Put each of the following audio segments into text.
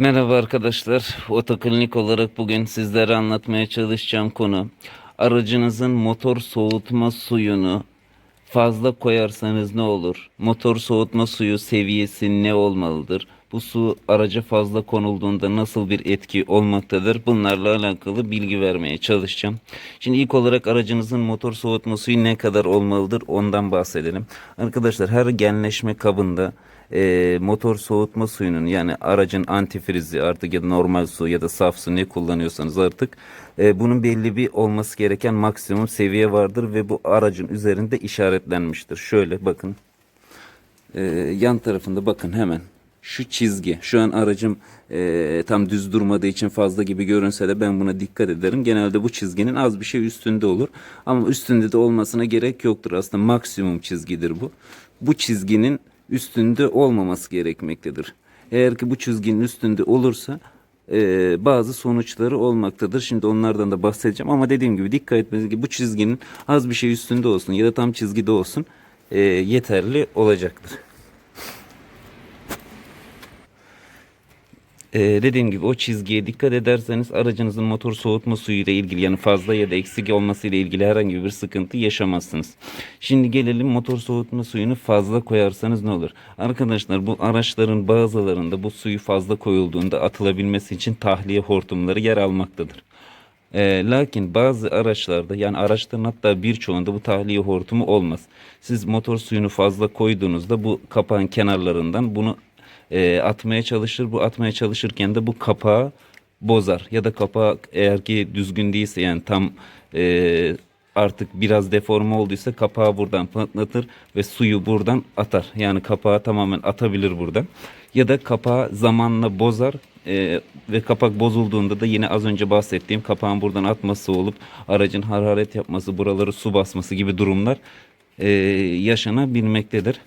Merhaba arkadaşlar. Otoklinik olarak bugün sizlere anlatmaya çalışacağım konu aracınızın motor soğutma suyunu fazla koyarsanız ne olur? Motor soğutma suyu seviyesi ne olmalıdır? Bu su araca fazla konulduğunda nasıl bir etki olmaktadır? Bunlarla alakalı bilgi vermeye çalışacağım. Şimdi ilk olarak aracınızın motor soğutma suyu ne kadar olmalıdır? Ondan bahsedelim. Arkadaşlar her genleşme kabında e, motor soğutma suyunun yani aracın antifrizi artık ya da normal su ya da saf su ne kullanıyorsanız artık e, bunun belli bir olması gereken maksimum seviye vardır ve bu aracın üzerinde işaretlenmiştir. Şöyle bakın e, yan tarafında bakın hemen şu çizgi şu an aracım e, tam düz durmadığı için fazla gibi görünse de ben buna dikkat ederim. Genelde bu çizginin az bir şey üstünde olur ama üstünde de olmasına gerek yoktur aslında maksimum çizgidir bu. Bu çizginin üstünde olmaması gerekmektedir. Eğer ki bu çizginin üstünde olursa e, bazı sonuçları olmaktadır. Şimdi onlardan da bahsedeceğim ama dediğim gibi dikkat etmeniz ki bu çizginin az bir şey üstünde olsun ya da tam çizgide olsun e, yeterli olacaktır. Ee, dediğim gibi o çizgiye dikkat ederseniz aracınızın motor soğutma suyu ile ilgili yani fazla ya da eksik olması ile ilgili herhangi bir sıkıntı yaşamazsınız. Şimdi gelelim motor soğutma suyunu fazla koyarsanız ne olur? Arkadaşlar bu araçların bazılarında bu suyu fazla koyulduğunda atılabilmesi için tahliye hortumları yer almaktadır. Ee, lakin bazı araçlarda yani araçların hatta birçoğunda bu tahliye hortumu olmaz. Siz motor suyunu fazla koyduğunuzda bu kapağın kenarlarından bunu e, atmaya çalışır. Bu atmaya çalışırken de bu kapağı bozar. Ya da kapağı eğer ki düzgün değilse yani tam e, artık biraz deforme olduysa kapağı buradan patlatır ve suyu buradan atar. Yani kapağı tamamen atabilir buradan. Ya da kapağı zamanla bozar e, ve kapak bozulduğunda da yine az önce bahsettiğim kapağın buradan atması olup aracın hararet yapması, buraları su basması gibi durumlar e, yaşanabilmektedir.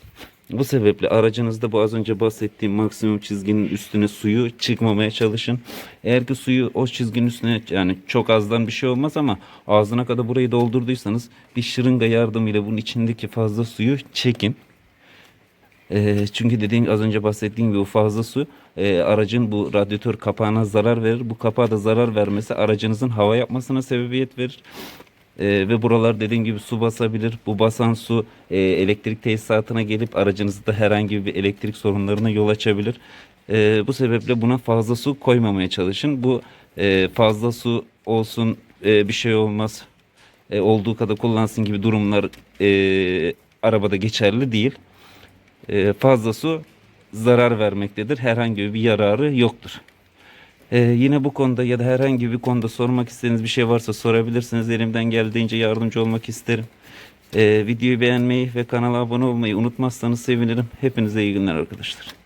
Bu sebeple aracınızda bu az önce bahsettiğim maksimum çizginin üstüne suyu çıkmamaya çalışın. Eğer ki suyu o çizginin üstüne yani çok azdan bir şey olmaz ama ağzına kadar burayı doldurduysanız bir şırınga yardımıyla bunun içindeki fazla suyu çekin. Ee, çünkü dediğim az önce bahsettiğim gibi fazla su e, aracın bu radyatör kapağına zarar verir. Bu kapağa da zarar vermesi aracınızın hava yapmasına sebebiyet verir. Ee, ve buralar dediğim gibi su basabilir. Bu basan su e, elektrik tesisatına gelip aracınızda herhangi bir elektrik sorunlarına yol açabilir. Ee, bu sebeple buna fazla su koymamaya çalışın. Bu e, fazla su olsun e, bir şey olmaz e, olduğu kadar kullansın gibi durumlar e, arabada geçerli değil. E, fazla su zarar vermektedir. Herhangi bir yararı yoktur. Ee, yine bu konuda ya da herhangi bir konuda sormak istediğiniz bir şey varsa sorabilirsiniz. Elimden geldiğince yardımcı olmak isterim. Ee, videoyu beğenmeyi ve kanala abone olmayı unutmazsanız sevinirim. Hepinize iyi günler arkadaşlar.